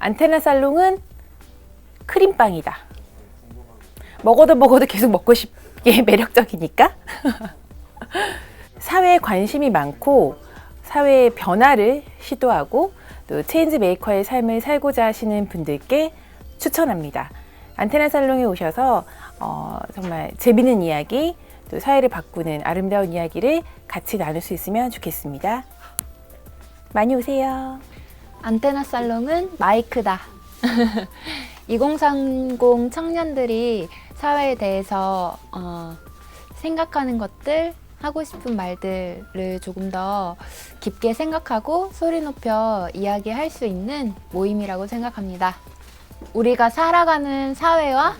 안테나 살롱은 크림빵이다. 먹어도 먹어도 계속 먹고 싶게 매력적이니까. 사회에 관심이 많고 사회의 변화를 시도하고 또 체인지 메이커의 삶을 살고자 하시는 분들께 추천합니다. 안테나 살롱에 오셔서 어, 정말 재밌는 이야기, 또 사회를 바꾸는 아름다운 이야기를 같이 나눌 수 있으면 좋겠습니다. 많이 오세요. 안테나 살롱은 마이크다. 2030 청년들이 사회에 대해서 어, 생각하는 것들, 하고 싶은 말들을 조금 더 깊게 생각하고 소리 높여 이야기할 수 있는 모임이라고 생각합니다. 우리가 살아가는 사회와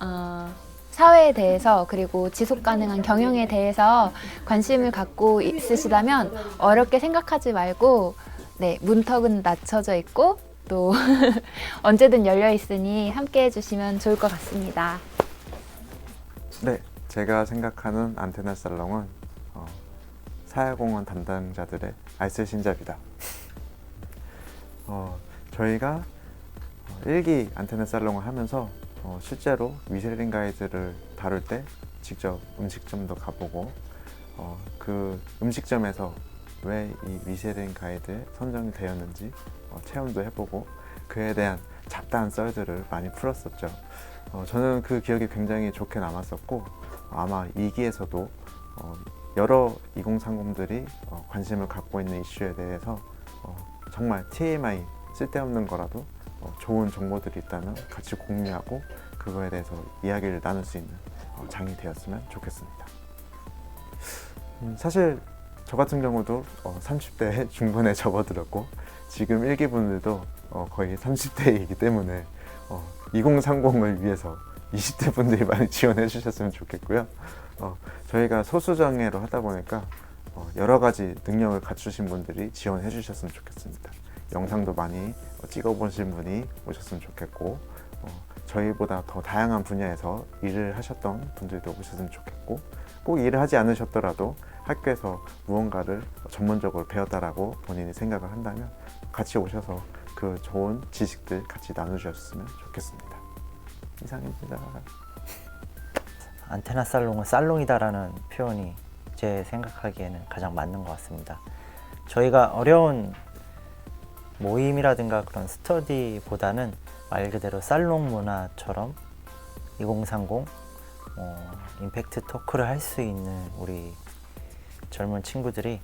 어, 사회에 대해서 그리고 지속 가능한 경영에 대해서 관심을 갖고 있으시다면 어렵게 생각하지 말고 네, 문턱은 낮춰져 있고 또 언제든 열려 있으니 함께 해주시면 좋을 것 같습니다. 네, 제가 생각하는 안테나 살롱은 어, 사회공헌 담당자들의 알쓸신잡이다. 어, 저희가 어, 일기 안테나 살롱을 하면서 어, 실제로 미쉐린 가이드를 다룰 때 직접 음식점도 가보고 어, 그 음식점에서 왜 이 미쉐린 가이드에 선정이 되었는지 어, 체험도 해보고 그에 대한 잡다한 썰들을 많이 풀었었죠. 어, 저는 그 기억이 굉장히 좋게 남았었고 아마 이기에서도 어, 여러 2030들이 어, 관심을 갖고 있는 이슈에 대해서 어, 정말 TMI 쓸데없는 거라도 어, 좋은 정보들이 있다면 같이 공유하고 그거에 대해서 이야기를 나눌 수 있는 어, 장이 되었으면 좋겠습니다. 음, 사실 저 같은 경우도 어, 30대 중반에 접어들었고 지금 일기분들도 어, 거의 30대이기 때문에 어, 2030을 위해서 20대 분들이 많이 지원해 주셨으면 좋겠고요. 어, 저희가 소수정예로 하다 보니까 어, 여러 가지 능력을 갖추신 분들이 지원해 주셨으면 좋겠습니다. 영상도 많이 어, 찍어보신 분이 오셨으면 좋겠고 어, 저희보다 더 다양한 분야에서 일을 하셨던 분들도 오셨으면 좋겠고 꼭 일을 하지 않으셨더라도 학교에서 무언가를 전문적으로 배웠다라고 본인이 생각을 한다면 같이 오셔서 그 좋은 지식들 같이 나누셨으면 좋겠습니다. 이상입니다. 안테나 살롱은 살롱이다라는 표현이 제 생각하기에는 가장 맞는 것 같습니다. 저희가 어려운 모임이라든가 그런 스터디보다는 말 그대로 살롱 문화처럼 2030 어, 임팩트 토크를 할 수 있는 우리 젊은 친구들이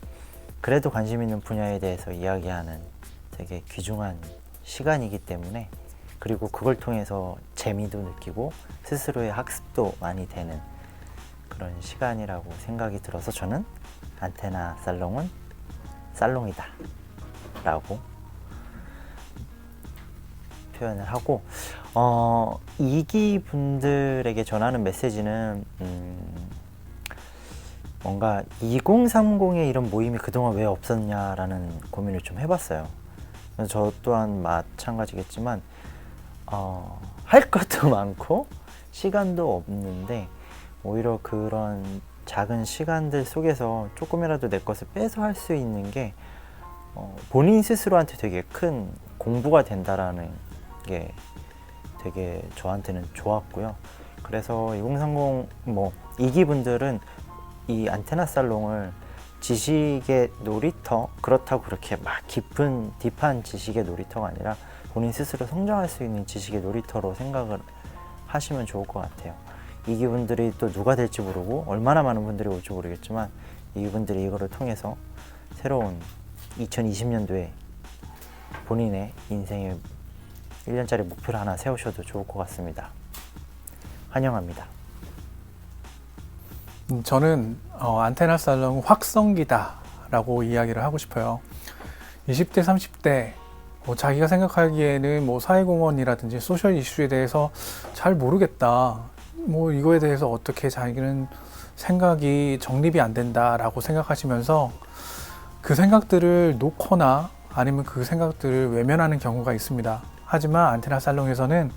그래도 관심 있는 분야에 대해서 이야기하는 되게 귀중한 시간이기 때문에 그리고 그걸 통해서 재미도 느끼고 스스로의 학습도 많이 되는 그런 시간이라고 생각이 들어서 저는 안테나 살롱은 살롱이다 라고 표현을 하고 어, 이기 분들에게 전하는 메시지는 음, 뭔가 2030에 이런 모임이 그동안 왜 없었냐라는 고민을 좀 해봤어요. 저 또한 마찬가지겠지만 어, 할 것도 많고 시간도 없는데 오히려 그런 작은 시간들 속에서 조금이라도 내 것을 빼서 할 수 있는 게 어, 본인 스스로한테 되게 큰 공부가 된다라는 게 되게 저한테는 좋았고요. 그래서 2030뭐 이기분들은 이 안테나 살롱을 지식의 놀이터 그렇다고 그렇게 막 깊은 딥한 지식의 놀이터가 아니라 본인 스스로 성장할 수 있는 지식의 놀이터로 생각을 하시면 좋을 것 같아요. 이기분들이 또 누가 될지 모르고 얼마나 많은 분들이 올지 모르겠지만 이분들이 이거를 통해서 새로운 2020년도에 본인의 인생의 1년짜리 목표를 하나 세우셔도 좋을 것 같습니다. 환영합니다. 음, 저는 어, 안테나 살롱 확성기다라고 이야기를 하고 싶어요. 20대, 30대 뭐 자기가 생각하기에는 뭐 사회공헌이라든지 소셜 이슈에 대해서 잘 모르겠다. 뭐 이거에 대해서 어떻게 자기는 생각이 정립이 안 된다라고 생각하시면서 그 생각들을 놓거나 아니면 그 생각들을 외면하는 경우가 있습니다. 하지만 안테나 살롱에서는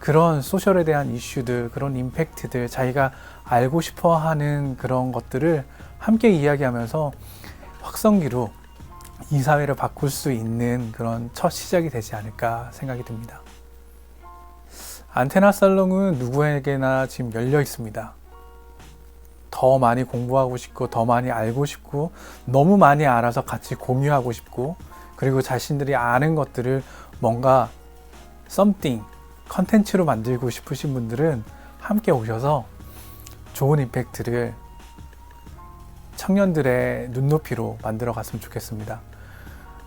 그런 소셜에 대한 이슈들, 그런 임팩트들, 자기가 알고 싶어 하는 그런 것들을 함께 이야기하면서 확성기로 이 사회를 바꿀 수 있는 그런 첫 시작이 되지 않을까 생각이 듭니다. 안테나 살롱은 누구에게나 지금 열려 있습니다. 더 많이 공부하고 싶고, 더 많이 알고 싶고, 너무 많이 알아서 같이 공유하고 싶고, 그리고 자신들이 아는 것들을 뭔가 something, 컨텐츠로 만들고 싶으신 분들은 함께 오셔서 좋은 임팩트를 청년들의 눈높이로 만들어 갔으면 좋겠습니다.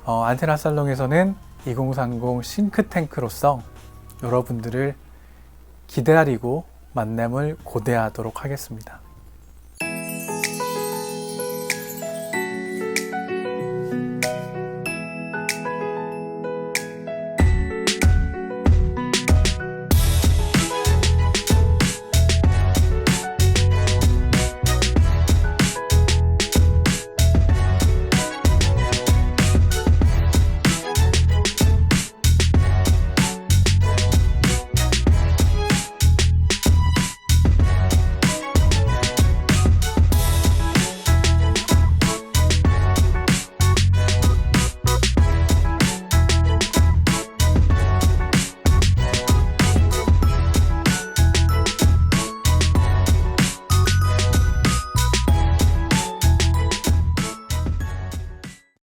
어, 안테나 살롱에서는 2030 싱크탱크로서 여러분들을 기다리고 만남을 고대하도록 하겠습니다.